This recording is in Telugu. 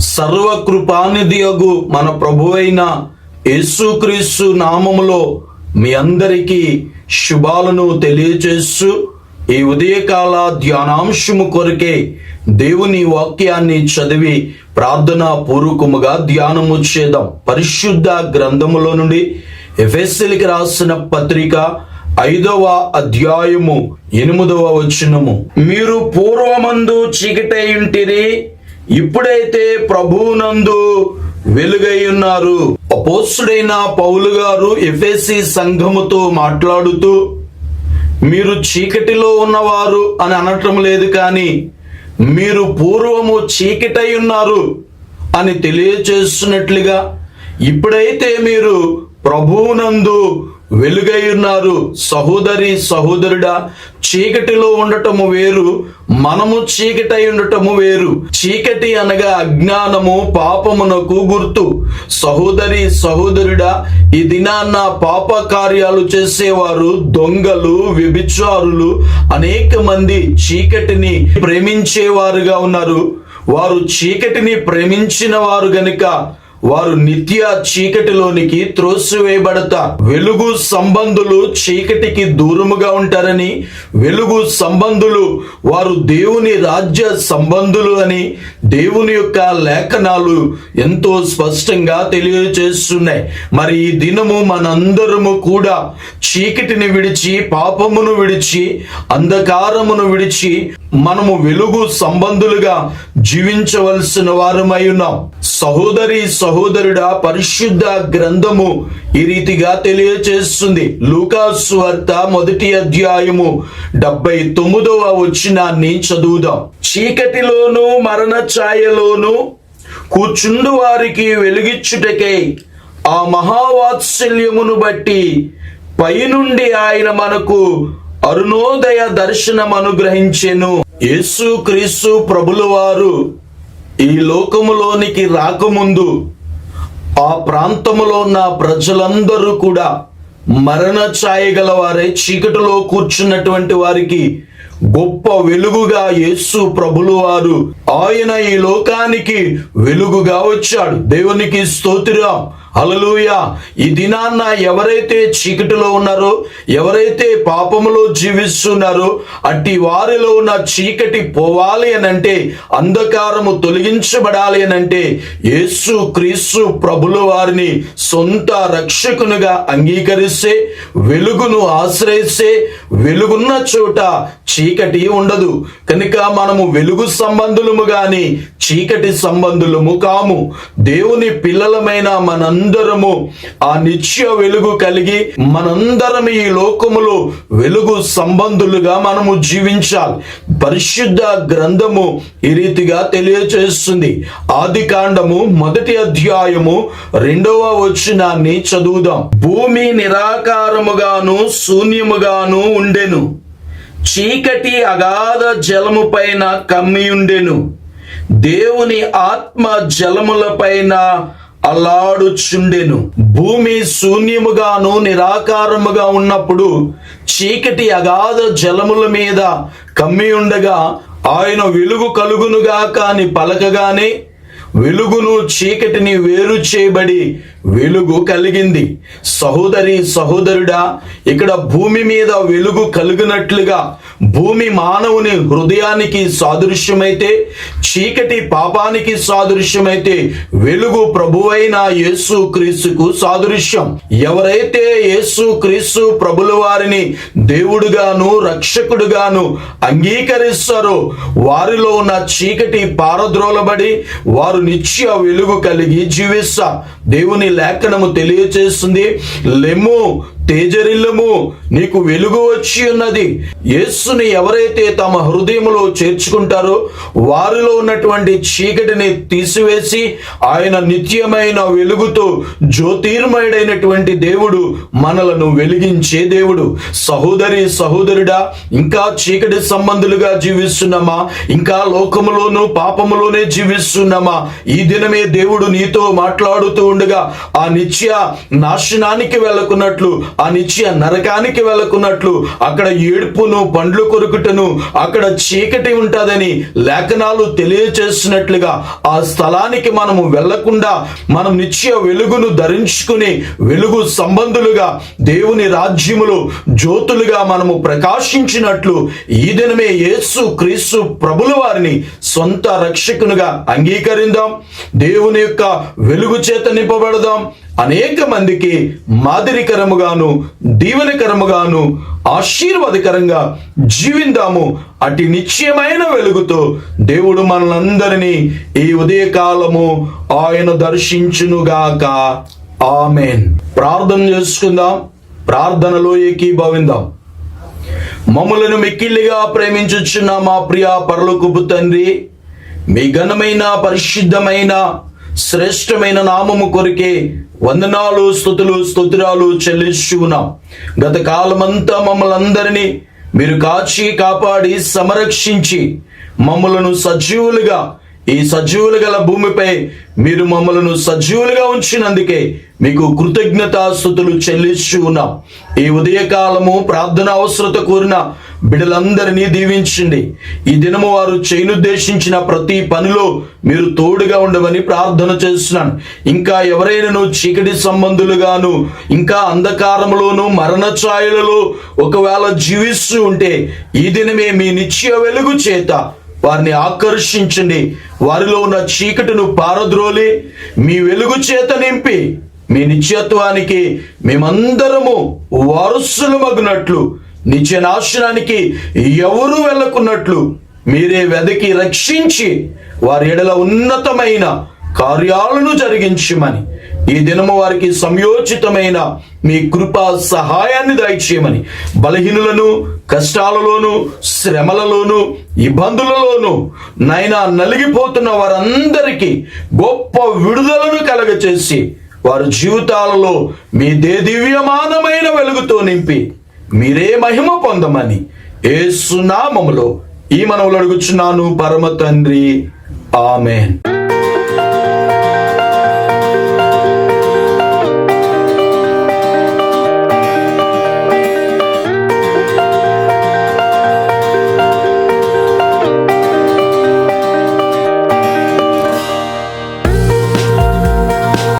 సర్వకృపానిధియగు మన ప్రభువైన యేసుక్రీస్తు నామములో మీ అందరికీ శుభాలను తెలియచేస్తూ ఈ ఉదయకాల ధ్యానాంశము కొరకే దేవుని వాక్యాన్ని చదివి ప్రార్థనా పూర్వకముగా ధ్యానము చేద్దాం. పరిశుద్ధ గ్రంథములో నుండి ఎఫెస్సిలికి రాసిన పత్రిక ఐదవ అధ్యాయము ఎనిమిదవ వచనము. మీరు పూర్వమందు చీకటై ఉంటిరి ఇప్పుడైతే ప్రభువునందు వెలుగై ఉన్నారు. అపోస్తుడైన పౌలు గారు ఎఫెసి సంఘముతో మాట్లాడుతూ మీరు చీకటిలో ఉన్నవారు అని అనటం లేదు కానీ మీరు పూర్వము చీకటై ఉన్నారు అని తెలియచేస్తున్నట్లుగా ఇప్పుడైతే మీరు ప్రభువునందు వెలుగై ఉన్నారు. సహోదరి సహోదరుడా చీకటిలో ఉండటము వేరు మనము చీకటై ఉండటము వేరు. చీకటి అనగా అజ్ఞానము పాపమునకు గుర్తు. సహోదరి సహోదరుడా ఈ దినాన్న పాప కార్యాలు చేసేవారు దొంగలు వ్యభిచారులు అనేక మంది చీకటిని ప్రేమించేవారుగా ఉన్నారు. వారు చీకటిని ప్రేమించిన వారు గనుక వారు నిత్య చీకటిలోనికి త్రోసివేయబడతారు వెలుగు సంబంధులు చీకటికి దూరముగా ఉంటారని వెలుగు సంబంధులు వారు దేవుని రాజ్య సంబంధులు అని దేవుని యొక్క లేఖనాలు ఎంతో స్పష్టంగా తెలియజేస్తున్నాయి మరి ఈ దినము మనందరము కూడా చీకటిని విడిచి పాపమును విడిచి అంధకారమును విడిచి మనము వెలుగు సంబంధులుగా జీవించవలసిన వారమై ఉన్నాం. సహోదరి సహోదరుడా పరిశుద్ధ గ్రంథము ఈ రీతిగా తెలియచేస్తుంది. లూకాసు వార్త మొదటి అధ్యాయము డెబ్బై తొమ్మిదవ వచ్చినాన్ని చదువుదాం. చీకటిలోను మరణ ఛాయలోను కూర్చుండు వారికి వెలుగిచ్చుటకై ఆ మహావాత్సల్యమును బట్టి పైనుండి ఆయన మనకు అరుణోదయ దర్శనం అనుగ్రహించెను. యేసు క్రీస్తు ప్రభుల వారు ఈ లోకములోనికి రాకముందు ఆ ప్రాంతములో ఉన్న ప్రజలందరూ కూడా మరణ ఛాయ గల వారే చీకటిలో కూర్చున్నటువంటి వారికి గొప్ప వెలుగుగా యేసు ప్రభులు వారు ఆయన ఈ లోకానికి వెలుగుగా వచ్చాడు. దేవునికి స్తోత్రం. అలలుయ ఈ దినాన్న ఎవరైతే చీకటిలో ఉన్నారో ఎవరైతే పాపములో జీవిస్తున్నారో అట్టి వారిలో ఉన్న చీకటి పోవాలి అని అంటే అంధకారము తొలగించబడాలి అనంటే యేసు క్రీస్తు ప్రభుల వారిని సొంత రక్షకునిగా అంగీకరిస్తే వెలుగును ఆశ్రయిస్తే వెలుగున్న చోట చీకటి ఉండదు. కనుక మనము వెలుగు సంబంధులము గాని చీకటి సంబంధులము కాము. దేవుని పిల్లలమైన మనందరము ఆ నిత్య వెలుగు కలిగి మనందరం ఈ లోకములో వెలుగు సంబంధులుగా మనము జీవించాలి. పరిశుద్ధ గ్రంథము ఈ రీతిగా తెలియచేస్తుంది. ఆది కాండము మొదటి అధ్యాయము రెండవ వచనాన్ని చదువుదాం. భూమి నిరాకారముగాను శూన్యముగాను ఉండెను. చీకటి అగాధ జలము పైన కమ్మియుండెను దేవుని ఆత్మ జలముల పైన అల్లాడుచుండెను. భూమి శూన్యముగాను నిరాకారముగా ఉన్నప్పుడు చీకటి అగాధ జలముల మీద కమ్మి ఉండగా ఆయన వెలుగు కలుగునుగా కాని పలకగానే వెలుగును చీకటిని వేరు చేయబడి వెలుగు కలిగింది. సహోదరి సహోదరుడా ఇక్కడ భూమి మీద వెలుగు కలిగినట్లుగా భూమి మానవుని హృదయానికి సాదృశ్యమైతే చీకటి పాపానికి సాదృశ్యమైతే వెలుగు ప్రభువైన యేసు క్రీస్తుకు సాదృశ్యం. ఎవరైతే యేసు క్రీస్తు ప్రభుల వారిని దేవుడుగాను రక్షకుడుగాను అంగీకరిస్తారో వారిలో ఉన్న చీకటి పారద్రోలబడి వారు నిత్య వెలుగు కలిగి జీవిస్తా. దేవుని లేఖనము తెలియచేస్తుంది. లెమ్ము తేజరిల్లము నీకు వెలుగు వచ్చి ఉన్నది. యేసుని ఎవరైతే తమ హృదయములో చేర్చుకుంటారో వారిలో ఉన్నటువంటి చీకటిని తీసివేసి ఆయన నిత్యమైన వెలుగుతో జ్యోతిర్మయుడైనటువంటి దేవుడు మనలను వెలిగించే దేవుడు. సహోదరి సహోదరుడా ఇంకా చీకటి సంబంధులుగా జీవిస్తున్నామా? ఇంకా లోకములోనూ పాపములోనే జీవిస్తున్నామా? ఈ దినమే దేవుడు నీతో మాట్లాడుతూ ఉండగా ఆ నిత్య నాశనానికి వెళ్ళకున్నట్లు ఆ నిత్య నరకానికి వెళ్ళకున్నట్లు అక్కడ ఏడుపును పండ్లు కొరుకుటను అక్కడ చీకటి ఉంటుందని లేఖనాలు తెలియచేస్తున్నట్లుగా ఆ స్థలానికి మనము వెళ్ళకుండా మనం నిత్య వెలుగును ధరించుకుని వెలుగు సంబంధులుగా దేవుని రాజ్యములు జ్యోతులుగా మనము ప్రకాశించినట్లు ఈ దినమే యేసు క్రీస్తు ప్రభుల వారిని సొంత రక్షకునుగా అంగీకరిందాం. దేవుని యొక్క వెలుగు చేత నింపబడదాం. అనేక మందికి మాదిరికరముగాను దీవెనకరముగాను ఆశీర్వాదకరంగా జీవిందాము. అటు నిశ్చయమైన వెలుగుతో దేవుడు మనలందరినీ ఈ ఉదయకాలము ఆయన దర్శించునుగాక. ఆమెన్. ప్రార్థన చేసుకుందాం. ప్రార్థనలో ఏకీభవిందాం. మమ్మలను మిక్కిలిగా ప్రేమించుచున్న మా ప్రియ పరలోకపు తండ్రి మీ ఘనమైన పరిశుద్ధమైన శ్రేష్టమైన నామము కొరికే వందనాలు స్థుతులు స్తోత్రాలు చెల్లిస్తున్నాం గత కాలమంతా మమ్మల్ని అందరినీ మీరు కాచి కాపాడి సంరక్షించి మమ్మలను సజీవులుగా ఈ సజీవులు గల భూమిపై మీరు మమ్మలను సజీవులుగా ఉంచినందుకే మీకు కృతజ్ఞతాస్థుతులు చెల్లిస్తూ ఉన్నాం. ఈ ఉదయకాలము ప్రార్థన అవసరత కోరిన బిడలందరినీ దీవించండి. ఈ దినము వారు చేయనుద్దేశించిన ప్రతి పనిలో మీరు తోడుగా ఉండమని ప్రార్థన చేస్తున్నాను. ఇంకా ఎవరైనాను చీకటి సంబంధులుగాను ఇంకా అంధకారములోను మరణ ఛాయలలో ఒకవేళ జీవిస్తూ ఉంటే ఈ దినమే మీ నిత్య వెలుగు చేత వారిని ఆకర్షించండి. వారిలో ఉన్న చీకటిను పారద్రోలి మీ వెలుగు చేత నింపి మీ నిత్యత్వానికి మేమందరము వారసులు మగునట్లు నిత్య నాశనానికి ఎవరు వెళ్ళకున్నట్లు మీరే వెదకి రక్షించి వారి ఎడల ఉన్నతమైన కార్యాలను జరిగించమని. ఈ దినము వారికి సంయోచితమైన మీ కృపా సహాయాన్ని దయచేయమని. బలహీనులను కష్టాలలోను శ్రమలలోను ఇబ్బందులలోను నైనా నలిగిపోతున్న వారందరికీ గొప్ప విడుదలను కలగచేసి వారి జీవితాలలో మీ దే దివ్యమానమైన వెలుగుతో నింపి మీరే మహిమ పొందమని ఏ సునామములో ఈ మనవులు అడుగుచున్నాను పరమ తండ్రి. ఆమెన్.